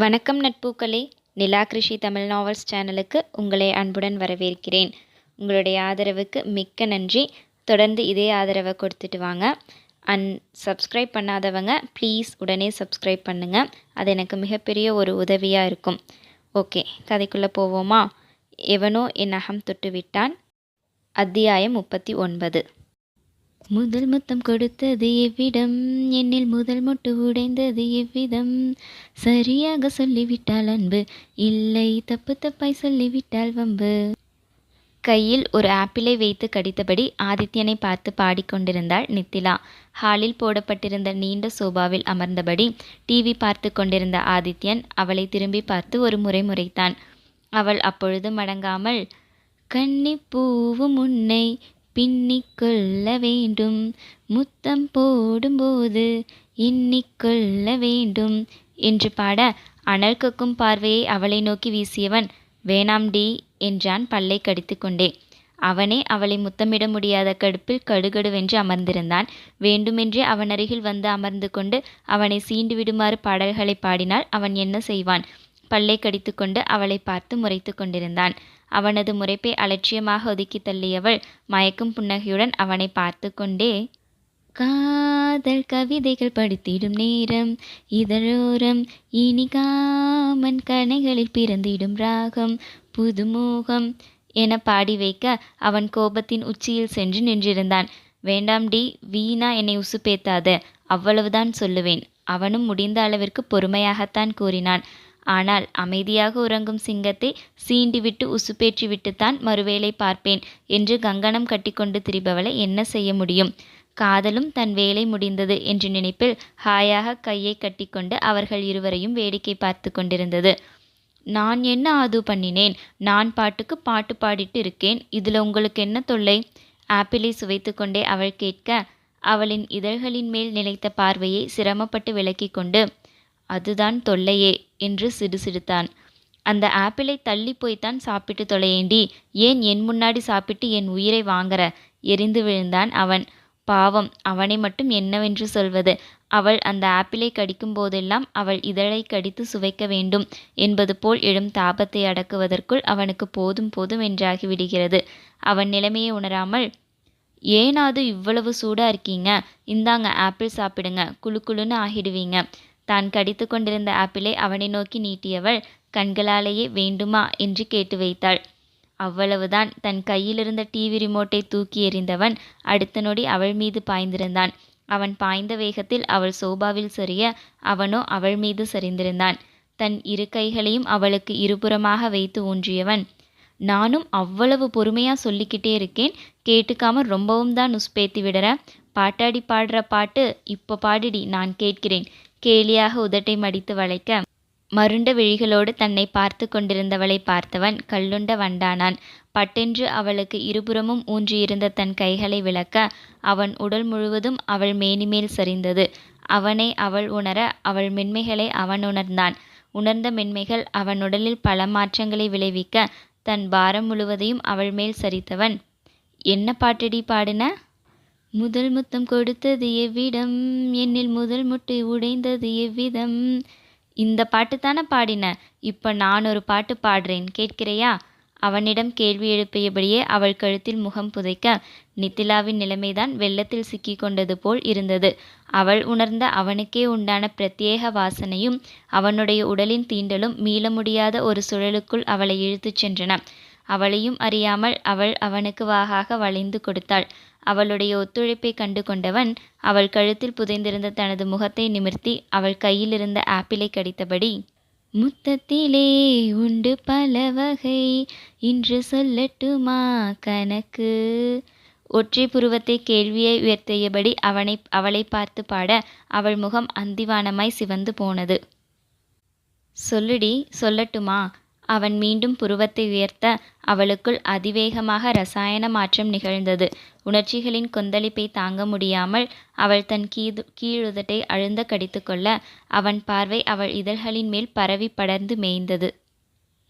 வணக்கம் நட்பூக்களே. நிலா கிருஷி தமிழ் நாவல்ஸ் சேனலுக்கு உங்களை அன்புடன் வரவேற்கிறேன். உங்களுடைய ஆதரவுக்கு மிக்க நன்றி. தொடர்ந்து இதே ஆதரவை கொடுத்துட்டு வாங்க. அண்ட் சப்ஸ்கிரைப் பண்ணாதவங்க ப்ளீஸ் உடனே சப்ஸ்கிரைப் பண்ணுங்கள் அது எனக்கு மிகப்பெரிய ஒரு உதவியாக இருக்கும். ஓகே கதைக்குள்ளே போவோமா? எவனோ என் அகம் தொட்டு விட்டான் அத்தியாயம் முப்பத்தி ஒன்பது. முதல் முத்தம் கொடுத்தது எவ்விடம்? என்னில் முதல் மொட்டு உடைந்தது எவ்விதம்? சரியாக சொல்லிவிட்டால் அன்பு இல்லை தப்பு தப்பாய் சொல்லிவிட்டால் வம்பு. கையில் ஒரு ஆப்பிளை வைத்து கடித்தபடி ஆதித்யனை பார்த்து பாடிக்கொண்டிருந்தாள் நித்திலா. ஹாலில் போடப்பட்டிருந்த நீண்ட சோபாவில் அமர்ந்தபடி டிவி பார்த்து கொண்டிருந்த ஆதித்யன் அவளை திரும்பி பார்த்து ஒரு முறை முறைத்தான். அவள் அப்பொழுது மடங்காமல் கன்னிப்பூவும் உன்னை பின்னிக்கொள்ள வேண்டும். முத்தம் போடும்போது எண்ணிக்கொள்ள வேண்டும் என்று பாட அனல் கக்கும் பார்வையை அவளை நோக்கி வீசியவன் வேணாம் டி என்றான் பல்லை கடித்து கொண்டே. அவனே அவளை முத்தமிட முடியாத கடுப்பில் கடுகடுவென்று அமர்ந்திருந்தான். வேண்டுமென்றே அவன் அருகில் வந்து அமர்ந்து கொண்டு அவனை சீண்டு விடுமாறு பாடல்களை பாடினால் அவன் என்ன செய்வான்? பல்லை கடித்துக்கொண்டு அவளை பார்த்து முறைத்து கொண்டிருந்தான். அவனது முறைப்பை அலட்சியமாக ஒதுக்கி தள்ளியவள் மயக்கும் புன்னகையுடன் அவனை பார்த்து கொண்டே காதல் கவிதைகள் படித்திடும் நேரம் இதழோரம் இனி காமன் கனைகளில் பிறந்திடும் ராகம் புதுமோகம் என பாடி வைக்க அவன் கோபத்தின் உச்சியில் சென்று நின்றிருந்தான். வேண்டாம் டி வீணா என்னை உசுப்பேத்தாத அவ்வளவுதான் சொல்லுவேன் அவனும் முடிந்த அளவிற்கு பொறுமையாகத்தான் கூறினான். ஆனால் அமைதியாக உறங்கும் சிங்கத்தை சீண்டிவிட்டு உசுப்பேற்றி விட்டுத்தான் மறுவேளை பார்ப்பேன் என்று கங்கணம் கட்டிக்கொண்டு திரிபவளை என்ன செய்ய முடியும்? காதலும் தன் வேலை முடிந்தது என்று நினைப்பில் ஹாயாக கையை கட்டிக்கொண்டு அவர்கள் இருவரையும் வேடிக்கை பார்த்து கொண்டிருந்தது. நான் என்ன ஆது பண்ணினேன்? நான் பாட்டுக்கு பாட்டு பாடிட்டு இருக்கேன். இதில் உங்களுக்கு என்ன தொல்லை? ஆப்பிளை சுவைத்து கொண்டே அவள் கேட்க அவளின் இதழ்களின் மேல் நிலைத்த பார்வையை சிரமப்பட்டு விலக்கி கொண்டு அதுதான் தொல்லையே என்று சிடுசிடுத்தான் அந்த ஆப்பிளை தள்ளி போய்த்தான் சாப்பிட்டு தொலையேண்டி. ஏன் என் முன்னாடி சாப்பிட்டு என் உயிரை வாங்குற? எரிந்து விழுந்தான் அவன். பாவம் அவனை மட்டும் என்னவென்று சொல்வது? அவள் அந்த ஆப்பிளை கடிக்கும் போதெல்லாம் அவள் இதழை கடித்து சுவைக்க வேண்டும் என்பது போல் எழும் தாபத்தை அடக்குவதற்குள் அவனுக்கு போதும் போதும் என்றாகி விடுகிறது. அவன் நிலைமையை உணராமல் ஏனாது இவ்வளவு சூடா இருக்கீங்க? இந்தாங்க ஆப்பிள் சாப்பிடுங்க. குழு குழுன்னு ஆகிடுவீங்க. தான் கடித்து கொண்டிருந்த ஆப்பிளை அவனை நோக்கி நீட்டியவள் கண்களாலேயே வேண்டுமா? என்று கேட்டு வைத்தாள். அவ்வளவுதான் தன் கையிலிருந்த டிவி ரிமோட்டை தூக்கி எறிந்தவன் அடுத்த நொடி அவள் மீது பாய்ந்திருந்தான். அவன் பாய்ந்த வேகத்தில் அவள் சோபாவில் சரிய அவனோ அவள் மீது சரிந்திருந்தான். தன் இரு கைகளையும் அவளுக்கு இருபுறமாக வைத்து ஊன்றியவன் நானும் அவ்வளவு பொறுமையா சொல்லிக்கிட்டே இருக்கேன் கேட்டுக்காம ரொம்பவும் தான் உஸ்பேத்தி விடுற. பாட்டாடி பாடுற பாட்டு இப்போ பாடிடி நான் கேட்கிறேன். கேலியாக உதட்டை மடித்து வளைக்க மருண்ட விழிகளோடு தன்னை பார்த்து கொண்டிருந்தவளை பார்த்தவன் கல்லுண்ட வண்டானான். பட்டென்று அவளுக்கு இருபுறமும் ஊன்றியிருந்த தன் கைகளை விளக்க அவன் உடல் முழுவதும் அவள் மேனிமேல் சரிந்தது. அவனை அவள் உணர அவள் மென்மைகளை அவன் உணர்ந்தான். உணர்ந்த மென்மைகள் அவன் உடலில் பல மாற்றங்களை விளைவிக்க தன் பாரம் முழுவதையும் அவள் மேல் சரித்தவன். என்ன பாட்டடி பாடின? முதல் முத்தம் கொடுத்தது எவ்விடம்? என்னில் முதல் முட்டு உடைந்தது எவ்விதம்? இந்த பாட்டு தானே பாடின. இப்போ நான் ஒரு பாட்டு பாடுறேன் கேட்கிறையா? அவனிடம் கேள்வி எழுப்பியபடியே அவள் கழுத்தில் முகம் புதைக்க நித்திலாவின் நிலைமைதான் வெள்ளத்தில் சிக்கி கொண்டது போல் இருந்தது. அவள் உணர்ந்த அவனுக்கே உண்டான பிரத்யேக வாசனையும் அவனுடைய உடலின் தீண்டலும் மீள முடியாத ஒரு சுழலுக்குள் அவளை இழுத்துச் சென்றன. அவளையும் அறியாமல் அவள் அவனுக்கு வாகாக வளைந்து கொடுத்தாள். அவளுடைய ஒத்துழைப்பை கண்டு கொண்டவன் அவள் கழுத்தில் புதைந்திருந்த தனது முகத்தை நிமிர்த்தி அவள் கையிலிருந்த ஆப்பிளை கடித்தபடி முத்தத்திலே உண்டு பல வகை இன்று சொல்லட்டுமா கணக்கு? ஒற்றை புருவத்தை கேள்வியை உயர்த்தியபடி அவனை அவளை பார்த்து பாட அவள் முகம் அந்திவானமாய் சிவந்து போனது. சொல்லுடி சொல்லட்டுமா? அவன் மீண்டும் புருவத்தை உயர்த்த அவளுக்குள் அதிவேகமாக ரசாயன மாற்றம் நிகழ்ந்தது. உணர்ச்சிகளின் கொந்தளிப்பை தாங்க முடியாமல் அவள் தன் கீது கீழுதட்டை அழுந்த கடித்துக்கொள்ள அவன் பார்வை அவள் இதழ்களின் மேல் பரவி படர்ந்து மேய்ந்தது.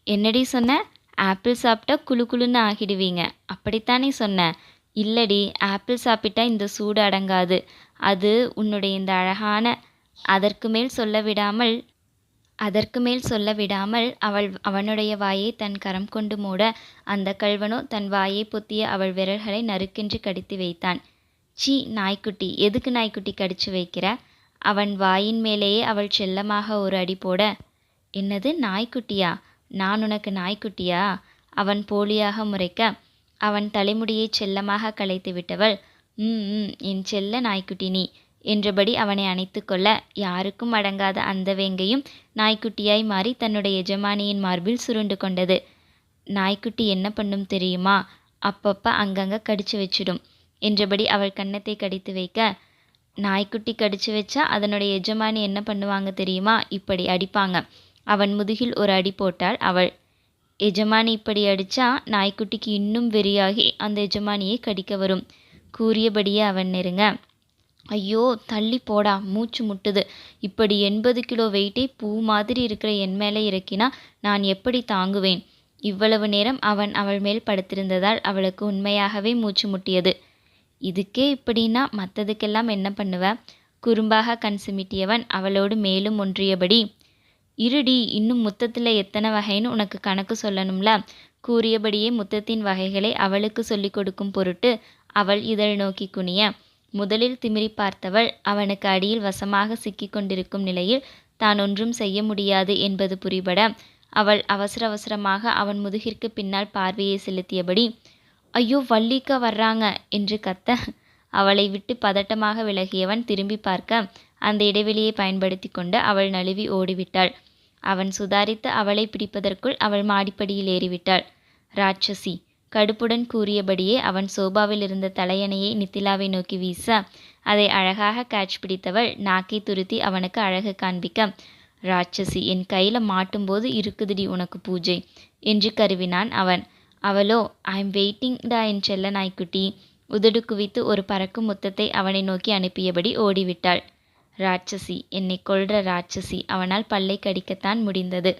என்னடி சொன்ன? ஆப்பிள் சாப்பிட்டா குழு குழுன்னு ஆகிடுவீங்க. அப்படித்தானே சொன்ன. இல்லடி ஆப்பிள் சாப்பிட்டா இந்த சூடு அடங்காது. அது உன்னுடைய இந்த அழகான அதற்கு மேல் சொல்ல விடாமல் அதற்கு மேல் சொல்ல விடாமல் அவள் அவனுடைய வாயை தன் கரம் கொண்டு மூட அந்த கள்வனோ தன் வாயை பொத்திய அவள் விரல்களை நறுக்கென்று கடித்து வைத்தான். சீ நாய்க்குட்டி எதுக்கு நாய்க்குட்டி கடிச்சு வைக்கிற? அவன் வாயின் மேலேயே அவள் செல்லமாக ஒரு அடி போட என்னது நாய்க்குட்டியா? நான் உனக்கு நாய்க்குட்டியா? அவன் போலியாக முறைக்க அவன் தலைமுடியை செல்லமாக களைத்து விட்டவள் ம் ம் என் செல்ல நாய்க்குட்டி நீ. என்றபடி அவனை அணைத்து கொள்ள யாருக்கும் அடங்காத அந்த வேங்கையும் நாய்க்குட்டியாய் மாறி தன்னுடைய எஜமானியின் மார்பில் சுருண்டு கொண்டது. நாய்க்குட்டி என்ன பண்ணும் தெரியுமா? அப்பப்போ அங்கங்கே கடிச்சு வச்சிடும் என்றபடி அவள் கன்னத்தை கடித்து வைக்க நாய்க்குட்டி கடிச்சு வச்சா அதனுடைய எஜமானி என்ன பண்ணுவாங்க தெரியுமா? இப்படி அடிப்பாங்க. அவன் முதுகில் ஒரு அடி போட்டாள் அவள். எஜமானி இப்படி அடிச்சா நாய்க்குட்டிக்கு இன்னும் வெறியாகி அந்த எஜமானியை கடிக்க வரும். கூறியபடியே அவன் நெருங்க ஐயோ தள்ளி போடா மூச்சு முட்டுது. இப்படி எண்பது கிலோ வெயிட்டை பூ மாதிரி இருக்கிற என் மேலே இறக்கினா நான் எப்படி தாங்குவேன்? இவ்வளவு நேரம் அவன் அவள் மேல் படுத்திருந்ததால் அவளுக்கு உண்மையாகவே மூச்சு முட்டியது. இதுக்கே இப்படின்னா மற்றதுக்கெல்லாம் என்ன பண்ணுவ? குறும்பாக கண் சிமிட்டியவன் அவளோடு மேலும் ஒன்றியபடி இருடி இன்னும் முத்தத்தில் எத்தனை வகைன்னு உனக்கு கணக்கு சொல்லணும்ல? கூறியபடியே முத்தத்தின் வகைகளை அவளுக்கு சொல்லிக் கொடுக்கும் பொருட்டு அவள் இதழ் நோக்கி குனிய முதலில் திமிரி பார்த்தவள் அவனுக்கு அடியில் வசமாக சிக்கிக் கொண்டிருக்கும் நிலையில் தான் ஒன்றும் செய்ய முடியாது என்பது புரிபட அவள் அவசர அவசரமாக அவன் முதுகிற்கு பின்னால் பார்வையை செலுத்தியபடி ஐயோ வள்ளிக்க வர்றாங்க என்று கத்த அவளை விட்டு பதட்டமாக விலகியவன் திரும்பி பார்க்க அந்த இடைவெளியை பயன்படுத்தி கொண்டு அவள் நழுவி ஓடிவிட்டாள். அவன் சுதாரித்து அவளை பிடிப்பதற்குள் அவள் மாடிப்படியில் ஏறிவிட்டாள். ராட்சசி கடுப்புடன் கூறியபடியே அவன் சோபாவில் இருந்த தலையணையை நித்திலாவை நோக்கி வீச அதை அழகாக கேட்ச் பிடித்தவள் நாக்கை துருத்தி அவனுக்கு அழகு காண்பிக்க ராட்சசி என் கையில் மாட்டும்போது இருக்குதுடி உனக்கு பூஜை என்று கருவினான் அவன். அவளோ ஐ எம் வெயிட்டிங் டா என் செல்ல நாய்க்குட்டி உதடு குவித்து ஒரு பறக்கும் முத்தத்தை அவனை நோக்கி அனுப்பியபடி ஓடிவிட்டாள். ராட்சசி என்னை கொள்ற ராட்சசி அவனால் பல்லை கடிக்கத்தான் முடிந்தது.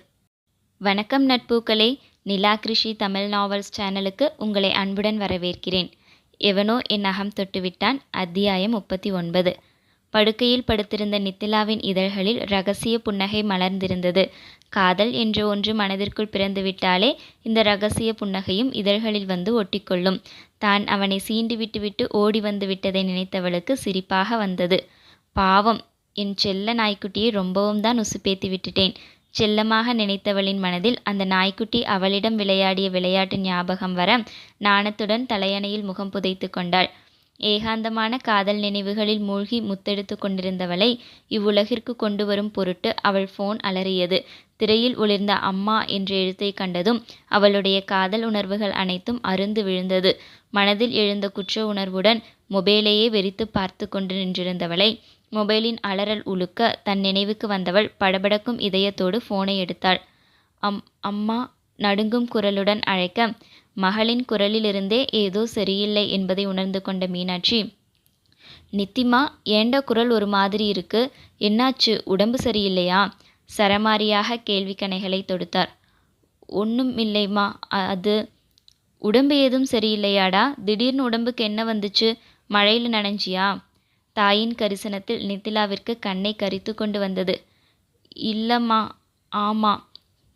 வணக்கம் நட்பூக்களே நிலா கிருஷி தமிழ் நாவல்ஸ் சேனலுக்கு உங்களை அன்புடன் வரவேற்கிறேன். எவனோ என் அகம் தொட்டுவிட்டான். அத்தியாயம் முப்பத்தி ஒன்பது. படுக்கையில் படுத்திருந்த நித்திலாவின் இதழ்களில் ரகசிய புன்னகை மலர்ந்திருந்தது. காதல் என்ற ஒன்று மனதிற்குள் பிறந்துவிட்டாலே இந்த ரகசிய புன்னகையும் இதழ்களில் வந்து ஒட்டிக்கொள்ளும். தான் அவனை சீண்டு விட்டுவிட்டு ஓடி வந்து விட்டதை நினைத்தவளுக்கு சிரிப்பாக வந்தது. பாவம் என் செல்ல நாய்க்குட்டியை ரொம்பவும் தான் உசுப்பேத்தி விட்டுட்டேன். செல்லமாக நினைத்தவளின் மனதில் அந்த நாய்க்குட்டி அவளிடம் விளையாடிய விளையாட்டு ஞாபகம் வர நாணத்துடன் தலையணையில் முகம் புதைத்து கொண்டாள். ஏகாந்தமான காதல் நினைவுகளில் மூழ்கி முத்தெடுத்து கொண்டிருந்தவளை இவ்வுலகிற்கு கொண்டு வரும் பொருட்டு அவள் ஃபோன் அலறியது. திரையில் ஒளிர்ந்த அம்மா என்ற எழுத்தை கண்டதும் அவளுடைய காதல் உணர்வுகள் அனைத்தும் அருந்து விழுந்தது. மனதில் எழுந்த குற்ற உணர்வுடன் மொபைலையே வெறித்து பார்த்து கொண்டு நின்றிருந்தவளை மொபைலின் அலறல் உழுக்க தன் நினைவுக்கு வந்தவள் படபடக்கும் இதயத்தோடு ஃபோனை எடுத்தாள். அம் அம்மா நடுங்கும் குரலுடன் அழைக்க மகளின் குரலிலிருந்தே ஏதோ சரியில்லை என்பதை உணர்ந்து கொண்ட மீனாட்சி நித்திமா ஏண்ட குரல் ஒரு மாதிரி இருக்கு? என்னாச்சு? உடம்பு சரியில்லையா? சரமாரியாக கேள்வி கணைகளை தொடுத்தார். ஒன்றும் இல்லைம்மா அது உடம்பு ஏதும் சரியில்லையாடா? திடீர்னு உடம்புக்கு என்ன வந்துச்சு? மழையில் நனைஞ்சியா? தாயின் கரிசனத்தில் நித்திலாவிற்கு கண்ணை கரித்து கொண்டு வந்தது. இல்லம்மா ஆமா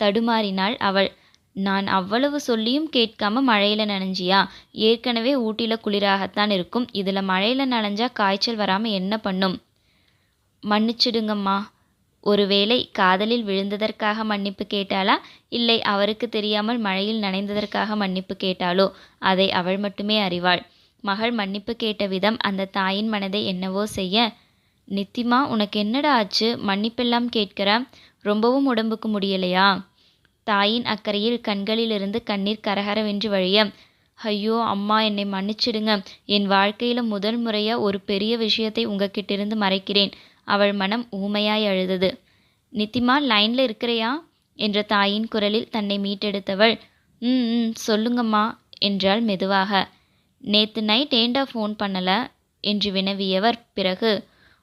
தடுமாறினாள் அவள். நான் அவ்வளவு சொல்லியும் கேட்காம மழையில நனைஞ்சியா? ஏற்கனவே ஊட்டில குளிராகத்தான் இருக்கும். இதுல மழையில நனைஞ்சா காய்ச்சல் வராம என்ன பண்ணும்? மன்னிச்சிடுங்கம்மா. ஒருவேளை காதலில் விழுந்ததற்காக மன்னிப்பு கேட்டாளா? இல்லை அவருக்கு தெரியாமல் மழையில் நனைந்ததற்காக மன்னிப்பு கேட்டாளோ? அதை அவள் மட்டுமே அறிவாள். மகள் மன்னிப்பு கேட்ட விதம் அந்த தாயின் மனதை என்னவோ செய்ய நித்திமா உனக்கு என்னடா ஆச்சு? மன்னிப்பெல்லாம் கேட்கிற? ரொம்பவும் உடம்புக்கு முடியலையா? தாயின் அக்கறையில் கண்களிலிருந்து கண்ணீர் கரகரவென்று வழிய ஐயோ அம்மா என்னை மன்னிச்சிடுங்க. என் வாழ்க்கையில முதல் முறையா ஒரு பெரிய விஷயத்தை உங்ககிட்டிருந்து மறைக்கிறேன். அவள் மனம் ஊமையாய் அழுதது. நித்திமா லைன்ல இருக்கிறையா? என்ற தாயின் குரலில் தன்னை மீட்டெடுத்தவள் ம் ம் சொல்லுங்கம்மா என்றாள் மெதுவாக. நேத்து நைட் ஏண்டா ஃபோன் பண்ணல? என்று வினவியவர் பிறகு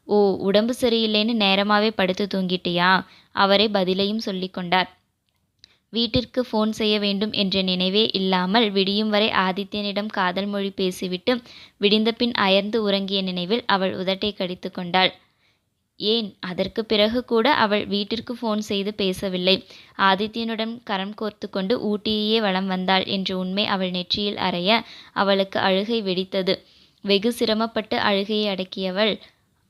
ஓ உடம்பு சரியில்லைன்னு நேரமாவே படுத்து தூங்கிட்டியா? அவரே பதிலையும் சொல்லிக்கொண்டார் வீட்டிற்கு ஃபோன் செய்ய வேண்டும் என்ற நினைவே இல்லாமல் விடியும் வரை ஆதித்யனிடம் காதல் மொழி பேசிவிட்டு விடிந்தபின் அயர்ந்து உறங்கிய நினைவில் அவள் உதட்டை கடித்து கொண்டாள். ஏன்? அதற்கு பிறகு கூட அவள் வீட்டிற்கு ஃபோன் செய்து பேசவில்லை. ஆதித்யனுடன் கரம் கோர்த்து கொண்டு ஊட்டியையே வலம் வந்தாள் என்ற உண்மை அவள் நெற்றியில் அறைய அவளுக்கு அழுகை வெடித்தது. வெகு சிரமப்பட்டு அழுகையை அடக்கியவள்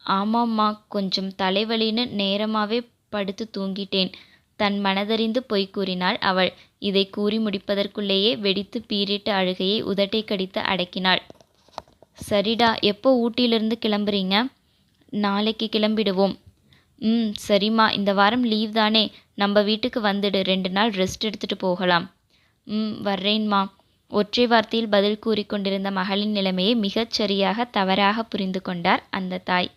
ஆமாம்மா கொஞ்சம் தலைவலின்னு நேரமாவே படுத்து தூங்கிட்டேன். தன் மனதறிந்து பொய் கூறினாள் அவள். இதை கூறி முடிப்பதற்குள்ளேயே வெடித்து பீறிட்ட அழுகையை உதட்டை கடித்து அடக்கினாள். சரிடா எப்போ ஊட்டியிலிருந்து கிளம்புறீங்க? நாளைக்கு கிளம்பிடுவோம். ம் சரிம்மா. இந்த வாரம் லீவ் தானே. நம்ம வீட்டுக்கு வந்துடு. ரெண்டு நாள் ரெஸ்ட் எடுத்துட்டு போகலாம். ம் வர்றேன்மா. ஒற்றை வார்த்தையில் பதில் கூறிக்கொண்டிருந்த மகளின் நிலைமையை மிகச் சரியாக தவறாக புரிந்து கொண்டார் அந்த தாய்.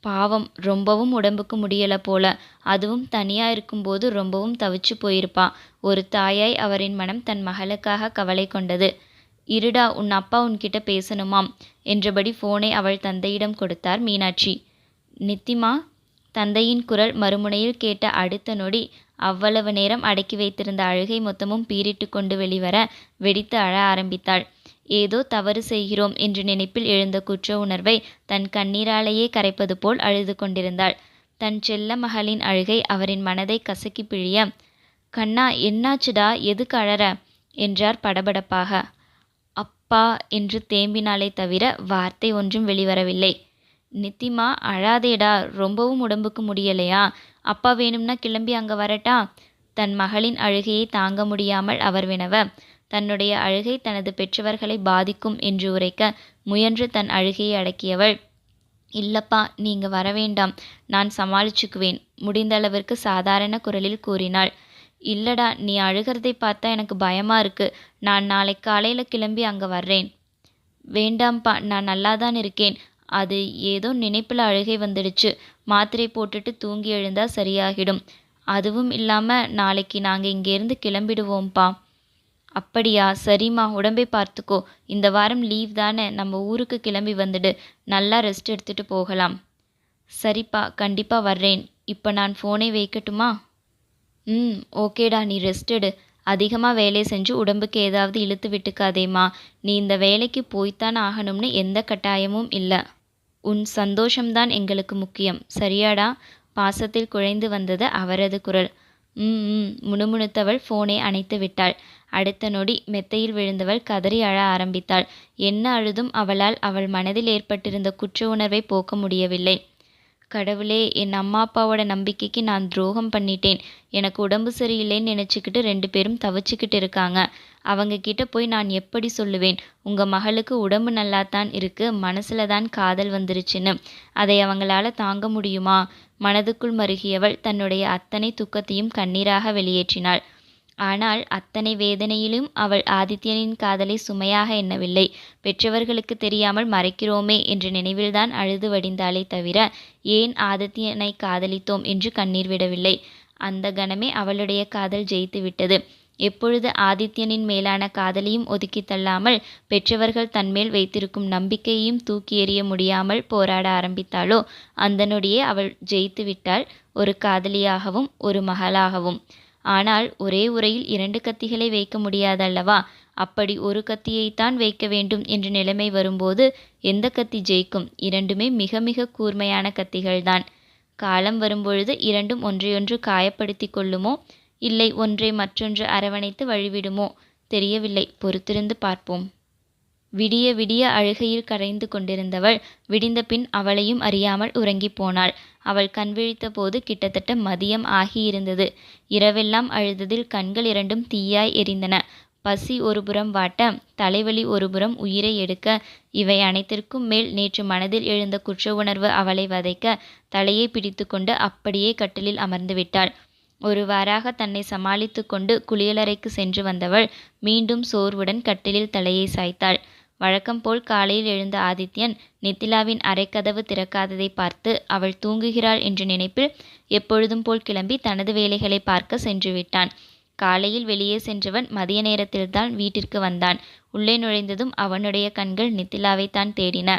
பாவம் ரொம்பவும் உடம்புக்கு முடியலை போல. அதுவும் தனியாக இருக்கும்போது ரொம்பவும் தவிச்சு போயிருப்பா. ஒரு தாயாய் அவரின் மனம் தன் மகளுக்காக கவலை கொண்டது. இருடா உன் அப்பா உன்கிட்ட பேசணுமாம் என்றபடி ஃபோனை அவள் தந்தையிடம் கொடுத்தார் மீனாட்சி. நித்திமா தந்தையின் குரல் மறுமுனையில் கேட்ட அடுத்த நொடி அவ்வளவு நேரம் அடக்கி வைத்திருந்த அழுகை மொத்தமும் பீறிட்டு கொண்டு வெளிவர வெடித்து அழ ஆரம்பித்தாள். ஏதோ தவறு செய்கிறோம் என்ற நினைப்பில் எழுந்த குற்ற உணர்வை தன் கண்ணீராலேயே கரைப்பது போல் அழுது கொண்டிருந்தாள். தன் செல்ல மகளின் அழுகை அவரின் மனதை கசக்கி பிழிய கண்ணா என்னாச்சுடா? எதுக்கு அழற என்றார் படபடப்பாக. அப்பா என்று தேம்பினாலே தவிர வார்த்தை ஒன்றும் வெளிவரவில்லை. நித்திமா அழாதேடா ரொம்பவும் உடம்புக்கு முடியலையா? அப்பா வேணும்னா கிளம்பி அங்கே வரட்டா? தன் மகளின் அழுகையை தாங்க முடியாமல் அவர் வினவ தன்னுடைய அழுகை தனது பெற்றவர்களை பாதிக்கும் என்று உரைக்க முயன்று தன் அழுகையை அடக்கியவள் இல்லப்பா நீங்க வர வேண்டாம். நான் சமாளிச்சுக்குவேன் முடிந்தளவிற்கு சாதாரண குரலில் கூறினாள். இல்லடா நீ அழுகிறதை பார்த்தா எனக்கு பயமா இருக்கு. நான் நாளை காலையில கிளம்பி அங்க வர்றேன். வேண்டாம்ப்பா நான் நல்லா தான் இருக்கேன். அது ஏதோ நினைப்பில் அழுகை வந்துடுச்சு. மாத்திரை போட்டுட்டு தூங்கி எழுந்தா சரியாகிடும். அதுவும் இல்லாமல் நாளைக்கு நாங்கள் இங்கேருந்து கிளம்பிடுவோம்ப்பா. அப்படியா? சரிம்மா உடம்பை பார்த்துக்கோ. இந்த வாரம் லீவ் தானே. நம்ம ஊருக்கு கிளம்பி வந்துடு. நல்லா ரெஸ்ட் எடுத்துட்டு போகலாம். சரிப்பா கண்டிப்பாக வர்றேன். இப்போ நான் ஃபோனை வைக்கட்டுமா? ம் ஓகேடா நீ ரெஸ்ட் எடு. அதிகமாக வேலை செஞ்சு உடம்புக்கு ஏதாவது இழுத்து விட்டுக்காதேம்மா. நீ இந்த வேலைக்கு போய்த்தான் ஆகணும்னு எந்த கட்டாயமும் இல்லை. உன் சந்தோஷம்தான் எங்களுக்கு முக்கியம். சரியாடா? பாசத்தில் குழைந்து வந்தது அவரது குரல். ம் ம் முணுமுணுத்தவள் ஃபோனை அணைத்து விட்டாள். அடுத்த நொடி மெத்தையில் விழுந்தவள் கதறி அழ ஆரம்பித்தாள். என்ன அழுதும் அவளால் அவள் மனதில் ஏற்பட்டிருந்த குற்ற உணர்வை போக்க முடியவில்லை. கடவுளே என் அம்மா அப்பாவோட நம்பிக்கைக்கு நான் துரோகம் பண்ணிட்டேன். எனக்கு உடம்பு சரியில்லைன்னு நினச்சிக்கிட்டு ரெண்டு பேரும் தவிச்சுக்கிட்டு இருக்காங்க. அவங்க கிட்ட போய் நான் எப்படி சொல்லுவேன்? உங்கள் மகளுக்கு உடம்பு நல்லாத்தான் இருக்கு மனசுல தான் காதல் வந்துருச்சுன்னு. அதை அவங்களால தாங்க முடியுமா? மனதுக்குள் மருகியவள் தன்னுடைய அத்தனை துக்கத்தையும் கண்ணீராக வெளியேற்றினாள். ஆனால் அத்தனை வேதனையிலும் அவள் ஆதித்யனின் காதலை சுமையாக எண்ணவில்லை. பெற்றவர்களுக்கு தெரியாமல் மறைக்கிறோமே என்ற நினைவில்தான் அழுது வடிந்தாளே தவிர ஏன் ஆதித்யனை காதலித்தோம் என்று கண்ணீர் விடவில்லை. அந்த கணமே அவளுடைய காதல் ஜெயித்து விட்டது. எப்பொழுது ஆதித்யனின் மேலான காதலையும் ஒதுக்கி தள்ளாமல் பெற்றவர்கள் தன்மேல் வைத்திருக்கும் நம்பிக்கையையும் தூக்கி எறிய முடியாமல் போராட ஆரம்பித்தாளோ அந்த நொடியே அவள் ஜெயித்து விட்டாள். ஒரு காதலியாகவும் ஒரு மகளாகவும். ஆனால் ஒரே உரையில் இரண்டு கத்திகளை வைக்க முடியாதல்லவா? அப்படி ஒரு கத்தியைத்தான் வைக்க வேண்டும் என்ற நிலைமை வரும்போது எந்த கத்தி ஜெயிக்கும்? இரண்டுமே மிக மிக கூர்மையான கத்திகள்தான். காலம் வரும்பொழுது இரண்டும் ஒன்றையொன்று காயப்படுத்தி கொள்ளுமோ? இல்லை ஒன்றை மற்றொன்று அரவணைத்து வழிவிடுமோ? தெரியவில்லை. பொறுத்திருந்து பார்ப்போம். விடிய விடிய அழுகையில் கரைந்து கொண்டிருந்தவள் விடிந்த பின் அவளையும் அறியாமல் உறங்கிப் போனாள். அவள் கண் விழித்த போது கிட்டத்தட்ட மதியம் ஆகியிருந்தது. இரவெல்லாம் அழுததில் கண்கள் இரண்டும் தீயாய் எரிந்தன. பசி ஒருபுறம் வாட்ட தலைவலி ஒருபுறம் உயிரை எடுக்க இவை அனைத்திற்கும் மேல் நேற்று மனதில் எழுந்த குற்ற உணர்வு அவளை வதைக்க தலையை பிடித்து கொண்டு அப்படியே கட்டிலில் அமர்ந்து விட்டாள். ஒருவாறாக தன்னை சமாளித்து கொண்டு குளியலறைக்கு சென்று வந்தவள் மீண்டும் சோர்வுடன் கட்டிலில் தலையை சாய்த்தாள். வழக்கம் போல் காலையில் எழுந்த ஆதித்யன் நித்திலாவின் அரைக்கதவு திறக்காததை பார்த்து அவள் தூங்குகிறாள் என்ற நினைப்பில் எப்பொழுதும் போல் கிளம்பி தனது வேலைகளை பார்க்க சென்று விட்டான். காலையில் வெளியே சென்றவன் மதிய நேரத்தில்தான் வீட்டிற்கு வந்தான். உள்ளே நுழைந்ததும் அவனுடைய கண்கள் நித்திலாவைத்தான் தேடின.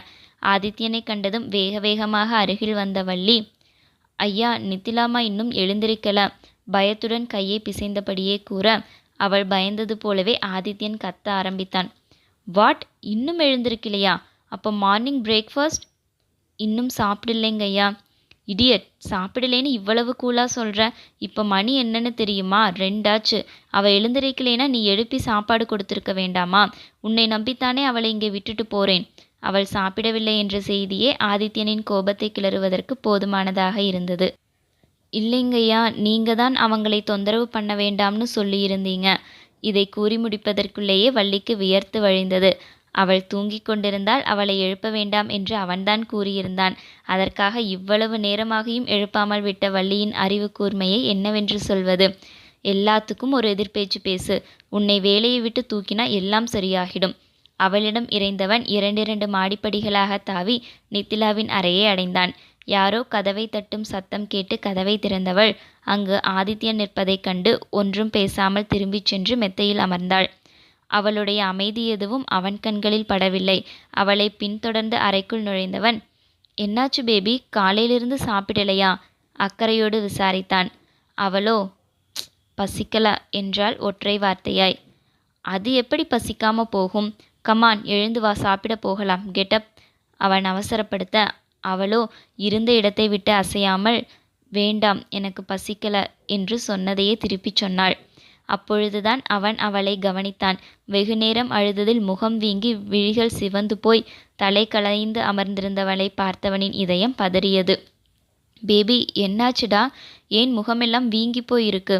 ஆதித்யனை கண்டதும் வேக வேகமாக அருகில் வந்த வள்ளி ஐயா நித்திலாமா இன்னும் எழுந்திருக்கல? பயத்துடன் கையை பிசைந்தபடியே கூற அவள் பயந்தது போலவே ஆதித்யன் கத்த ஆரம்பித்தான். வாட் இன்னும் எழுந்திருக்கலையா? அப்போ மார்னிங் பிரேக்ஃபாஸ்ட் இன்னும் சாப்பிடலைங்க ஐயா. இடியட் சாப்பிடலேன்னு இவ்வளவு கூலாக சொல்கிற இப்போ மணி என்னன்னு தெரியுமா? ரெண்டாச்சு. அவள் எழுந்திருக்கலைன்னா நீ எழுப்பி சாப்பாடு கொடுத்துருக்க வேண்டாமா? உன்னை நம்பித்தானே அவளை இங்கே விட்டுட்டு போகிறேன் அவள் சாப்பிடவில்லை என்ற செய்தியே ஆதித்யனின் கோபத்தை கிளறுவதற்கு போதுமானதாக இருந்தது. இல்லைங்கய்யா நீங்கள் தான் அவங்களை தொந்தரவு பண்ண வேண்டாம்னு சொல்லியிருந்தீங்க. இதை கூறி முடிப்பதற்குள்ளேயே வள்ளிக்கு வியர்த்து வழிந்தது. அவள் தூங்கிக் கொண்டிருந்தால் அவளை எழுப்ப வேண்டாம் என்று அவன்தான் கூறியிருந்தான். அதற்காக இவ்வளவு நேரமாகியும் எழுப்பாமல் விட்ட வள்ளியின் அறிவு கூர்மையை என்னவென்று சொல்வது? எல்லாத்துக்கும் ஒரு எதிர்பேச்சு பேசு. உன்னை வேலையை விட்டு தூக்கினா எல்லாம் சரியாகிடும். அவளிடம் இறைந்தவன் இரண்டிரண்டு மாடிப்படிகளாக தாவி நித்திலாவின் அறையை அடைந்தான். யாரோ கதவை தட்டும் சத்தம் கேட்டு கதவை திறந்தவள். அங்கு ஆதித்யன் நிற்பதைக் கண்டு ஒன்றும் பேசாமல் திரும்பிச் சென்று மெத்தையில் அமர்ந்தாள். அவளுடைய அமைதி எதுவும் அவன் கண்களில் படவில்லை. அவளை பின்தொடர்ந்து அறைக்குள் நுழைந்தவன் என்னாச்சு பேபி? காலையிலிருந்து சாப்பிடலையா? அக்கறையோடு விசாரித்தான். அவளோ பசிக்கல? என்றாள் ஒற்றை வார்த்தையாய். அது எப்படி பசிக்காம போகும்? கமான் எழுந்து வா சாப்பிட போகலாம். கெட்டப் அவன் அவசரப்படுத்த அவளோ இருந்த இடத்தை விட்டு அசையாமல் வேண்டாம் எனக்கு பசிக்கல என்று சொன்னதையே திருப்பிச் சொன்னாள். அப்பொழுதுதான் அவன் அவளை கவனித்தான். வெகுநேரம் அழுததில் முகம் வீங்கி விழிகள் சிவந்து போய் தலை கலைந்து அமர்ந்திருந்தவளை பார்த்தவனின் இதயம் பதறியது. பேபி என்னாச்சுடா? ஏன் முகமெல்லாம் வீங்கி போயிருக்கு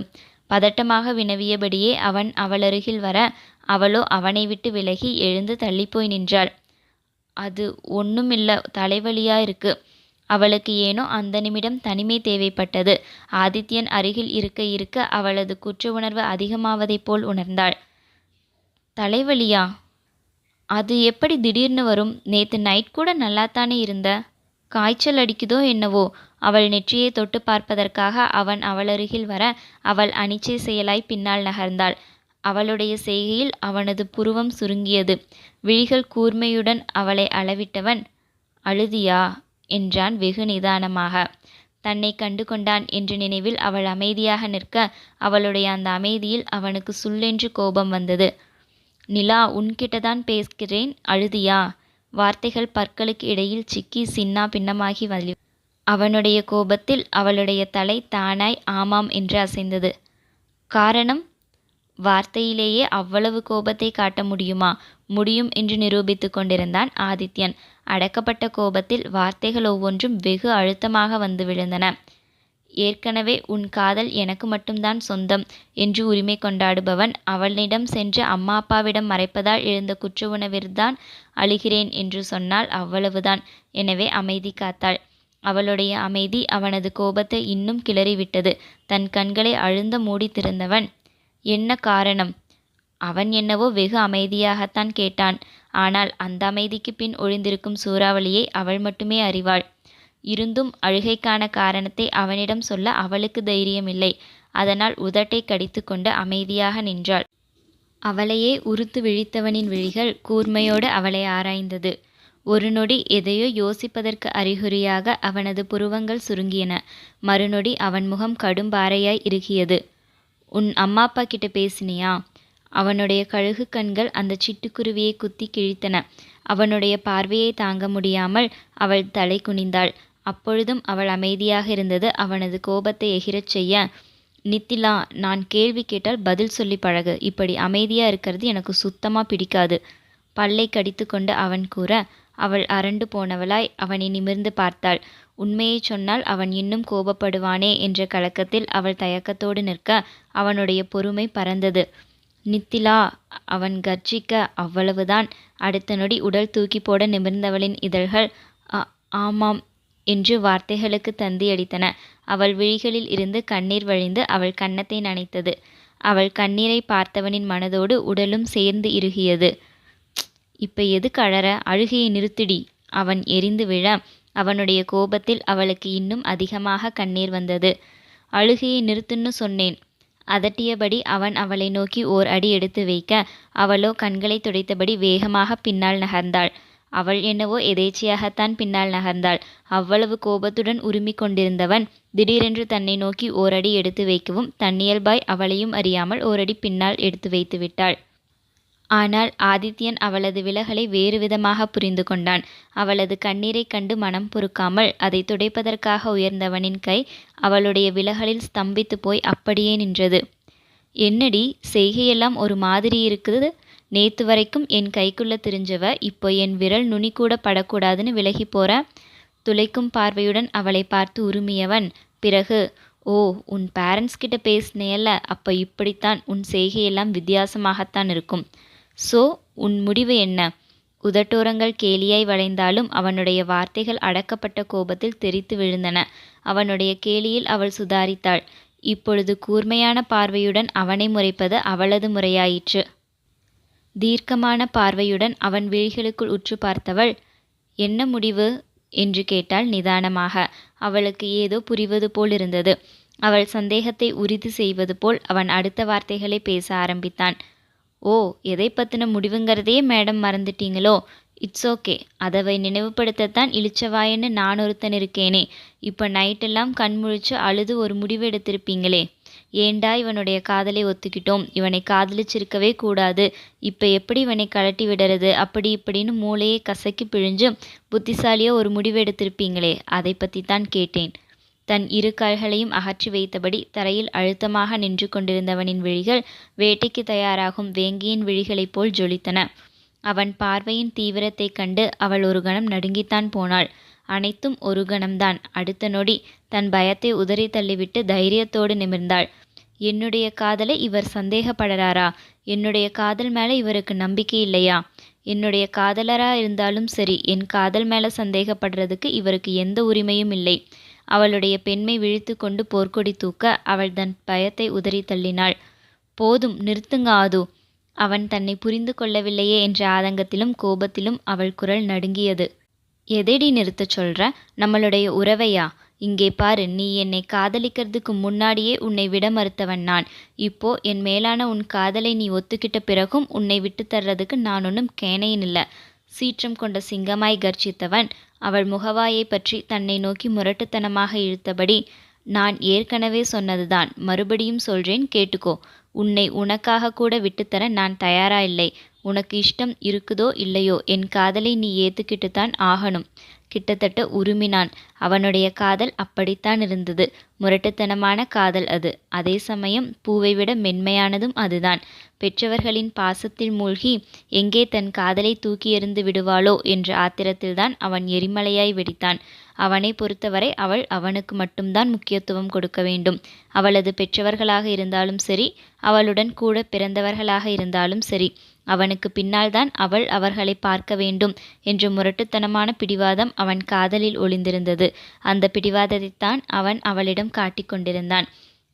பதட்டமாக வினவியபடியே அவன் அவளருகில் வர அவளோ அவனை விட்டு விலகி எழுந்து தள்ளிப்போய் நின்றாள். அது ஒன்றுமில்லை தலைவலியா இருக்கு. அவளுக்கு ஏனோ அந்த நிமிடம் தனிமை தேவைப்பட்டது. ஆதித்யன் அருகில் இருக்க இருக்க அவளது குற்ற உணர்வு அதிகமாவதைப் போல் உணர்ந்தாள். தலைவலியா? அது எப்படி திடீர்னு வரும்? நேத்து நைட் கூட நல்லாத்தானே இருந்த? காய்ச்சல் அடிக்குதோ என்னவோ? அவள் நெற்றியை தொட்டு பார்ப்பதற்காக அவன் அவளருகில் வர அவள் அனிச்சை செயலாய் பின்னால் நகர்ந்தாள். அவளுடைய செய்கையில் அவனது புருவம் சுருங்கியது. விழிகள் கூர்மையுடன் அவளை அளவிட்டவன் அழுதியா என்றான் வெகு நிதானமாக. தன்னை கண்டு கொண்டான் என்ற நினைவில் அவள் அமைதியாக நிற்க அவளுடைய அந்த அமைதியில் அவனுக்கு சுள்ளென்று கோபம் வந்தது. நிலா உன்கிட்டதான் பேசுகிறேன். அழுதியா வார்த்தைகள் பற்களுக்கு இடையில் சிக்கி சின்னா பின்னமாகி வலி அவனுடைய கோபத்தில் அவளுடைய தலை தானாய் ஆமாம் என்று அசைந்தது. காரணம்? வார்த்தையிலேயே அவ்வளவு கோபத்தை காட்ட முடியுமா? முடியும் என்று நிரூபித்து கொண்டிருந்தான் ஆதித்யன். அடக்கப்பட்ட கோபத்தில் வார்த்தைகள் ஒவ்வொன்றும் வெகு அழுத்தமாக வந்து விழுந்தன. ஏற்கனவே உன் காதல் எனக்கு மட்டும்தான் சொந்தம் என்று உரிமை கொண்டாடுபவன் அவளிடம் சென்று அம்மா அப்பாவிடம் மறைப்பதால் எழுந்த குற்ற உணவில்தான் அழுகிறேன் என்று சொன்னால் அவ்வளவுதான். எனவே அமைதி காத்தாள். அவளுடைய அமைதி அவனது கோபத்தை இன்னும் கிளறிவிட்டது. தன் கண்களை அழுந்த மூடி திறந்தவன் என்ன காரணம்? அவன் என்னவோ வெகு அமைதியாகத்தான் கேட்டான். ஆனால் அந்த அமைதிக்கு பின் ஒளிந்திருக்கும் சூறாவளியை அவள் மட்டுமே அறிவாள். இருந்தும் அழுகைக்கான காரணத்தை அவனிடம் சொல்ல அவளுக்கு தைரியமில்லை. அதனால் உதட்டை கடித்துக்கொண்டு அமைதியாக நின்றாள். அவளையே உறுத்து விழித்தவனின் விழிகள் கூர்மையோடு அவளை ஆராய்ந்தது. ஒரு நொடி எதையோ யோசிப்பதற்கு அறிகுறியாக அவனது புருவங்கள் சுருங்கியன மறுநொடி அவன் முகம் கடும்பாறையாய் இருகியது உன் அம்மா அப்பா கிட்ட பேசினியா? அவனுடைய கழுகு கண்கள் அந்த சிட்டுக்குருவியை குத்தி கிழித்தன. அவனுடைய பார்வையை தாங்க முடியாமல் அவள் தலை குனிந்தாள். அப்பொழுதும் அவள் அமைதியாக இருந்தது. அவனது கோபத்தை எகிரச் செய்ய நித்திலா நான் கேள்வி கேட்டால் பதில் சொல்லி பழகு. இப்படி அமைதியாக இருக்கிறது எனக்கு சுத்தமா பிடிக்காது. பல்லை கடித்துக்கொண்டு அவன் கூற அவள் அரண்டு போனவளாய் அவனை நிமிர்ந்து பார்த்தாள். உண்மையை சொன்னால் அவன் இன்னும் கோபப்படுவானே என்ற கலக்கத்தில் அவள் தயக்கத்தோடு நிற்க அவனுடைய பொறுமை பறந்தது. நித்திலா அவன் கர்ஜிக்க அவ்வளவுதான். அடுத்த நொடி உடல் தூக்கி போட நிமிர்ந்தவளின் இதழ்கள் ஆமாம் என்று வார்த்தைகளுக்கு தந்தியடித்தன அவள் விழிகளில் இருந்து கண்ணீர் வழிந்து அவள் கன்னத்தை நனைத்தது. அவள் கண்ணீரை பார்த்தவனின் மனதோடு உடலும் சேர்ந்து இறுகியது. இப்ப எது கழற அழுகையை நிறுத்திடி. அவன் எரிந்து விழ அவனுடைய கோபத்தில் அவளுக்கு இன்னும் அதிகமாக கண்ணீர் வந்தது. அழுகையை நிறுத்துன்னு சொன்னேன். அதட்டியபடி அவன் அவளை நோக்கி ஓர் அடி எடுத்து வைக்க அவளோ கண்களை துடைத்தபடி வேகமாக பின்னால் நகர்ந்தாள். அவள் என்னவோ எதேச்சியாகத்தான் பின்னால் நகர்ந்தாள். அவ்வளவு கோபத்துடன் உருமிக் கொண்டிருந்தவன் திடீரென்று தன்னை நோக்கி ஓரடி எடுத்து வைக்கவும் தன்னியல்பாய் அவளையும் அறியாமல் ஓரடி பின்னால் எடுத்து வைத்து விட்டாள். ஆனால் ஆதித்யன் அவளது விலகலை வேறு விதமாக புரிந்து கொண்டான். அவளது கண்ணீரைக் கண்டு மனம் பொறுக்காமல் அதை துடைப்பதற்காக உயர்ந்தவனின் கை அவளுடைய விலகலில் ஸ்தம்பித்து போய் அப்படியே நின்றது. என்னடி செய்கையெல்லாம் ஒரு மாதிரி இருக்குது. நேத்து வரைக்கும் என் கைக்குள்ள திரிஞ்சவ இப்போ என் விரல் நுனி கூட படக்கூடாதுன்னு விலகி போற? துளைக்கும் பார்வையுடன் அவளை பார்த்து உருமியவன் பிறகு ஓ உன் பேரண்ட்ஸ் கிட்ட பேசினேயல்ல அப்போ இப்படித்தான் உன் செய்கையெல்லாம் வித்தியாசமாகத்தான் இருக்கும். சோ உன் முடிவு என்ன? உதட்டோரங்கள் கேலியாய் வளைந்தாலும் அவனுடைய வார்த்தைகள் அடக்கப்பட்ட கோபத்தில் தெரித்து விழுந்தன. அவனுடைய கேலியில் அவள் சுதாரித்தாள். இப்பொழுது கூர்மையான பார்வையுடன் அவனை முறைப்பது அவளது முறையாயிற்று. தீர்க்கமான பார்வையுடன் அவன் விழிகளுக்குள் உற்று பார்த்தவள் என்ன முடிவு? என்று கேட்டாள் நிதானமாக. அவளுக்கு ஏதோ புரிவது போல் இருந்தது. அவள் சந்தேகத்தை உறுதி செய்வது போல் அவன் அடுத்த வார்த்தைகளை பேச ஆரம்பித்தான். ஓ எதை பற்றின முடிவுங்கிறதையே மேடம் மறந்துட்டீங்களோ? இட்ஸ் ஓகே அதவை நினைவுபடுத்தத்தான் இளிச்சவாயன்னு நான் ஒருத்தன் இருக்கேனே. இப்போ நைட்டெல்லாம் கண் முழிச்சு அழுது ஒரு முடிவு எடுத்திருப்பீங்களே. ஏண்டா இவனுடைய காதலை ஒத்துக்கிட்டோம்? இவனை காதலிச்சிருக்கவே கூடாது. இப்போ எப்படி இவனை கழட்டி விடுறது? அப்படி இப்படின்னு மூளையை கசக்கி பிழிஞ்சு புத்திசாலியாக ஒரு முடிவு எடுத்திருப்பீங்களே. அதை பற்றி தான் கேட்டேன். தன் இரு கால்களையும் அகற்றி வைத்தபடி தரையில் அழுத்தமாக நின்று கொண்டிருந்தவனின் விழிகள் வேட்டைக்கு தயாராகும் வேங்கியின் விழிகளைப் போல் ஜொலித்தன. அவன் பார்வையின் தீவிரத்தைக் கண்டு அவள் ஒரு கணம் நடுங்கித்தான் போனாள். அனைத்தும் ஒரு கணம்தான். அடுத்த நொடி தன் பயத்தை உதறி தள்ளிவிட்டு தைரியத்தோடு நிமிர்ந்தாள். என்னுடைய காதலை இவர் சந்தேகப்படறாரா? என்னுடைய காதல் மேலே இவருக்கு நம்பிக்கை இல்லையா? என்னுடைய காதலராக இருந்தாலும் சரி என் காதல் மேலே சந்தேகப்படுறதுக்கு இவருக்கு எந்த உரிமையும் இல்லை. அவளுடைய பெண்மை விழித்து கொண்டு போர்க்கொடி தூக்க அவள் தன் பயத்தை உதறி தள்ளினாள். போதும் நிறுத்துங்க ஆது அவன் தன்னை புரிந்து கொள்ளவில்லையே என்ற ஆதங்கத்திலும் கோபத்திலும் அவள் குரல் நடுங்கியது. எதேடி நிறுத்தச் சொல்ற? நம்மளுடைய உறவையா? இங்கே பாரு நீ என்னை காதலிக்கிறதுக்கு முன்னாடியே உன்னை விட மறுத்தவன் நான். இப்போ என் மேலான உன் காதலை நீ ஒத்துக்கிட்ட பிறகும் உன்னை விட்டு தர்றதுக்கு நான் ஒன்றும் கேனையின் இல்லை சீற்றம் கொண்ட சிங்கமாய் கர்ஜித்தவன் அவள் முகவாயை பற்றி தன்னை நோக்கி முரட்டுத்தனமாக இழுத்தபடி நான் ஏற்கனவே சொன்னதுதான் மறுபடியும் சொல்றேன் கேட்டுக்கோ. உன்னை உனக்காக கூட விட்டுத்தர நான் தயாரா இல்லை. உனக்கு இஷ்டம் இருக்குதோ இல்லையோ என் காதலை நீ ஏத்துக்கிட்டுத்தான் ஆகணும். கிட்டத்தட்ட உருமினான். அவனுடைய காதல் அப்படித்தான் இருந்தது. முரட்டுத்தனமான காதல் அது. அதே சமயம் பூவை விட மென்மையானதும் அதுதான். பெற்றவர்களின் பாசத்தில் மூழ்கி எங்கே தன் காதலை தூக்கி எறிந்து விடுவாளோ? என்ற ஆத்திரத்தில்தான் அவன் எரிமலையாய் வெடித்தான். அவனை பொறுத்தவரை அவள் அவனுக்கு மட்டும்தான் முக்கியத்துவம் கொடுக்க வேண்டும். அவளது பெற்றவர்களாக இருந்தாலும் சரி அவளுடன் கூட பிறந்தவர்களாக இருந்தாலும் சரி அவனுக்கு பின்னால்தான் அவள் அவர்களை பார்க்க வேண்டும் என்ற முரட்டுத்தனமான பிடிவாதம் அவன் காதலில் ஒளிந்திருந்தது. அந்த பிடிவாதத்தைத்தான் அவன் அவளிடம் காட்டிக் கொண்டிருந்தான்.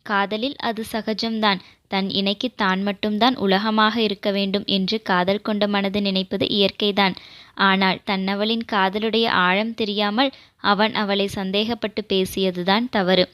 காதலில் அது சகஜம்தான். தன் இணைக்கு தான் மட்டும்தான் உலகமாக இருக்க வேண்டும் என்று காதல் கொண்ட மனது நினைப்பது இயற்கைதான். ஆனால் தன்னவளின் காதலுடைய ஆழம் தெரியாமல் அவன் அவளை சந்தேகப்பட்டு பேசியதுதான் தவறு.